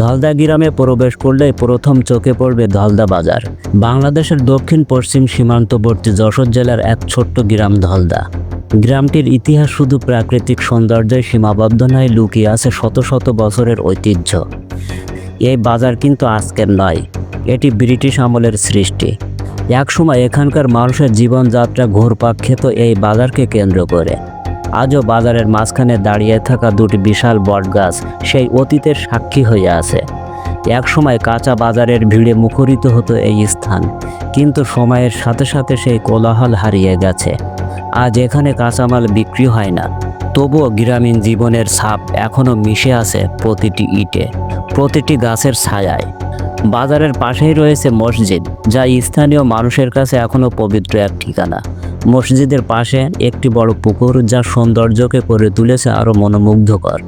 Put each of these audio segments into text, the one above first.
ধলদা গ্রামে প্রবেশ করলেই প্রথম চোখে পড়বে ধলদা বাজার। বাংলাদেশের দক্ষিণ, পশ্চিম সীমান্তবর্তী যশোর জেলার এক ছোট্ট গ্রাম ধলদা। গ্রামটির ইতিহাস শুধু প্রাকৃতিক সৌন্দর্যে সীমাবদ্ধ নয়, লুকিয়ে আছে শত শত বছরের ঐতিহ্য। এই বাজার কিন্তু আজকের নয়, এটি ব্রিটিশ আমলের সৃষ্টি। একসময় এখানকার মানুষের জীবনযাত্রা ঘোরপাক খেত এই বাজারকে কেন্দ্র করে। আজও বাজারের মাঝখানে দাঁড়িয়ে থাকা দুটি বিশাল বটগাছ সেই অতীতের সাক্ষী হয়ে আছে। একসময় কাঁচা বাজারের ভিড়ে মুখরিত হতো এই স্থান, কিন্তু সময়ের সাথে সাথে সেই কোলাহল হারিয়ে গেছে। আজ এখানে কাঁচামাল বিক্রি হয় না, তবুও গ্রামীণ জীবনের ছাপ এখনও মিশে আছে প্রতিটি ইটে, প্রতিটি গাছের ছায়ায়। বাজারের পাশেই রয়েছে মসজিদ, যা স্থানীয় মানুষের কাছে এখনও পবিত্র এক ঠিকানা। মসজিদের পাশে একটি বড় পুকুর যা সৌন্দর্যকে করে তুলেছে আরও মনোমুগ্ধকর।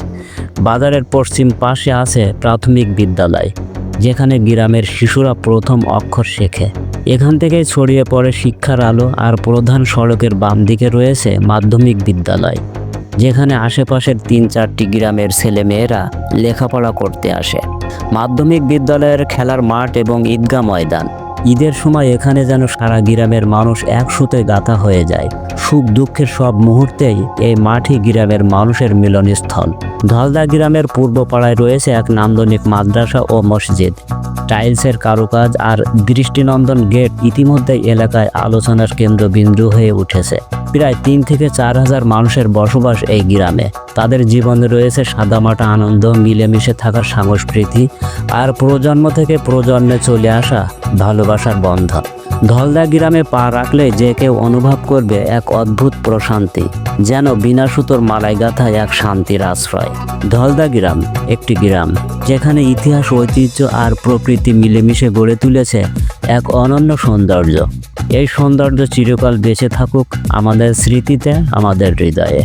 বাজারের পশ্চিম পাশে আছে প্রাথমিক বিদ্যালয়, যেখানে গ্রামের শিশুরা প্রথম অক্ষর শেখে। এখান থেকেই ছড়িয়ে পড়ে শিক্ষার আলো আর প্রধান সড়কের বাম দিকে রয়েছে মাধ্যমিক বিদ্যালয়, যেখানে আশেপাশের তিন চারটি গ্রামের ছেলেমেয়েরা লেখাপড়া করতে আসে। মাধ্যমিক বিদ্যালয়ের খেলার মাঠ এবং ঈদগাহ ময়দান ঈদের সময় এখানে যেন সারা গ্রামের মানুষ একসুতে গাথা হয়ে যায়। সুখ দুঃখের সব মুহূর্তেই এই মাঠই গ্রামের মানুষের মিলনস্থল। ধলদা গ্রামের পূর্ব পাড়ায় রয়েছে এক নান্দনিক মাদ্রাসা ও মসজিদ। টাইলসের কারুকাজ আর দৃষ্টিনন্দন গেট ইতিমধ্যে এলাকায় আলোচনার কেন্দ্রবিন্দু হয়ে উঠেছে। প্রায় তিন থেকে চার হাজার মানুষের বসবাস এই গ্রামে। তাদের জীবনে রয়েছে সাদামাটা আনন্দ, মিলেমিশে থাকার সংস্কৃতি আর প্রজন্ম থেকে প্রজন্মে চলে আসা ভালোবাসার বন্ধন। ধলদা গ্রামে পা রাখলে যে কেউ অনুভব করবে এক অদ্ভুত প্রশান্তি। যেন বিনা সুতোর মালায় গাথা এক শান্তির আশ্রয়। ধলদা গ্রাম একটি গ্রাম, যেখানে ইতিহাস, ঐতিহ্য আর প্রকৃতি মিলেমিশে গড়ে তুলেছে এক অনন্য সৌন্দর্য। এই সৌন্দর্য চিরকাল বেঁচে থাকুক আমাদের স্মৃতিতে, আমাদের হৃদয়ে।